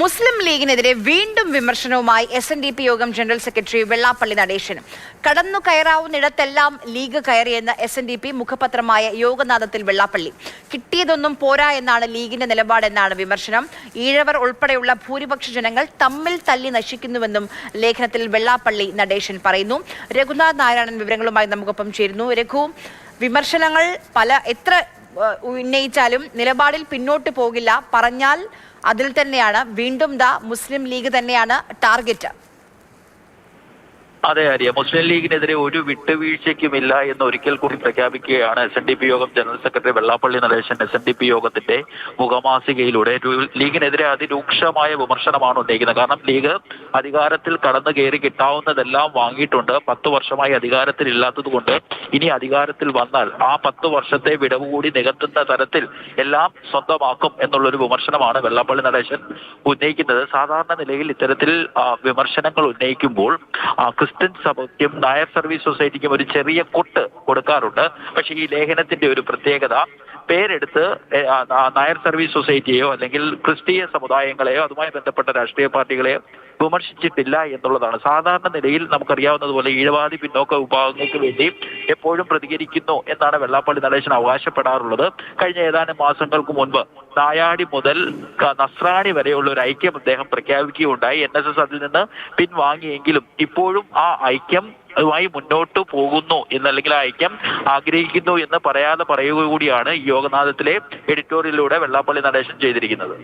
മുസ്ലിം ലീഗിനെതിരെ വീണ്ടും വിമർശനവുമായി എസ് എൻ ഡി പി യോഗം ജനറൽ സെക്രട്ടറി വെള്ളാപ്പള്ളി നടേശനും. കടന്നു കയറാവുന്നിടത്തെല്ലാം ലീഗ് കയറിയെന്ന എസ് എൻ ഡി പി മുഖപത്രമായ യോഗനാഥത്തിൽ വെള്ളാപ്പള്ളി. കിട്ടിയതൊന്നും പോരാ എന്നാണ് ലീഗിന്റെ നിലപാടെന്നാണ് വിമർശനം. ഈഴവർ ഉൾപ്പെടെയുള്ള ഭൂരിപക്ഷ ജനങ്ങൾ തമ്മിൽ തല്ലി നശിക്കുന്നുവെന്നും ലേഖനത്തിൽ വെള്ളാപ്പള്ളി നടേശൻ പറയുന്നു. രഘുനാഥ് നാരായണൻ വിവരങ്ങളുമായി നമുക്കൊപ്പം ചേരുന്നു. രഘു വിമർശനങ്ങൾ പല എത്ര ഉന്നയിച്ചാലും നിലപാടിൽ പിന്നോട്ട് പോകില്ല. പറഞ്ഞാൽ അതിൽ തന്നെയാണ്. വീണ്ടും ദ മുസ്ലിം ലീഗ് തന്നെയാണ് ടാർഗറ്റ്. അതെ ആര്യ മുസ്ലിം ലീഗിനെതിരെ ഒരു വിട്ടുവീഴ്ചയ്ക്കുമില്ല എന്ന് ഒരിക്കൽ കൂടി പ്രഖ്യാപിക്കുകയാണ് എസ് എൻ ഡി പി യോഗം general secretary Vellappally Natesan. S N D P യോഗത്തിന്റെ മുഖമാസികയിലൂടെ ലീഗിനെതിരെ അതിരൂക്ഷമായ വിമർശനമാണ് ഉന്നയിക്കുന്നത്. കാരണം ലീഗ് അധികാരത്തിൽ കടന്നു കയറി കിട്ടാവുന്നതെല്ലാം വാങ്ങിയിട്ടുണ്ട്. പത്ത് വർഷമായി അധികാരത്തിൽ ഇല്ലാത്തത് കൊണ്ട് ഇനി അധികാരത്തിൽ വന്നാൽ ആ പത്ത് വർഷത്തെ വിടവ് കൂടി നികത്തുന്ന തരത്തിൽ എല്ലാം സ്വന്തമാക്കും എന്നുള്ളൊരു വിമർശനമാണ് വെള്ളാപ്പള്ളി നടേശൻ ഉന്നയിക്കുന്നത്. സാധാരണ നിലയിൽ ഇത്തരത്തിൽ വിമർശനങ്ങൾ ഉന്നയിക്കുമ്പോൾ ആ, ക്രിസ്ത്യൻ സഭയ്ക്കും നായർ സർവീസ് സൊസൈറ്റിക്കും ഒരു ചെറിയ കൊട്ട് കൊടുക്കാറുണ്ട്. പക്ഷേ ഈ ലേഖനത്തിന്റെ ഒരു പ്രത്യേകത പേരെടുത്ത് നായർ സർവീസ് സൊസൈറ്റിയെയോ അല്ലെങ്കിൽ ക്രിസ്തീയ സമുദായങ്ങളെയോ അതുമായി ബന്ധപ്പെട്ട രാഷ്ട്രീയ പാർട്ടികളെയോ വിമർശിച്ചിട്ടില്ല എന്നുള്ളതാണ്. സാധാരണ നിലയിൽ നമുക്കറിയാവുന്നതുപോലെ ഈഴവാദി പിന്നോക്ക വിഭാഗങ്ങൾക്ക് വേണ്ടി എപ്പോഴും പ്രതികരിക്കുന്നു എന്നാണ് വെള്ളാപ്പള്ളി നടേശൻ അവകാശപ്പെടാറുള്ളത്. കഴിഞ്ഞ ഏതാനും മാസങ്ങൾക്ക് മുൻപ് നായാടി മുതൽ നസ്രാണി വരെയുള്ള ഒരു ഐക്യം അദ്ദേഹം പ്രഖ്യാപിക്കുകയുണ്ടായി. എൻ എസ് എസ് അതിൽ നിന്ന് പിൻവാങ്ങിയെങ്കിലും ഇപ്പോഴും ആ ഐക്യം അതുമായി മുന്നോട്ട് പോകുന്നു എന്നല്ലെങ്കിൽ ഐക്യം ആഗ്രഹിക്കുന്നു എന്ന് പറയാതെ പറയുക കൂടിയാണ് യോഗനാഥത്തിലെ എഡിറ്റോറിയലിലൂടെ വെള്ളാപ്പള്ളി നടേശൻ ചെയ്തിരിക്കുന്നത്.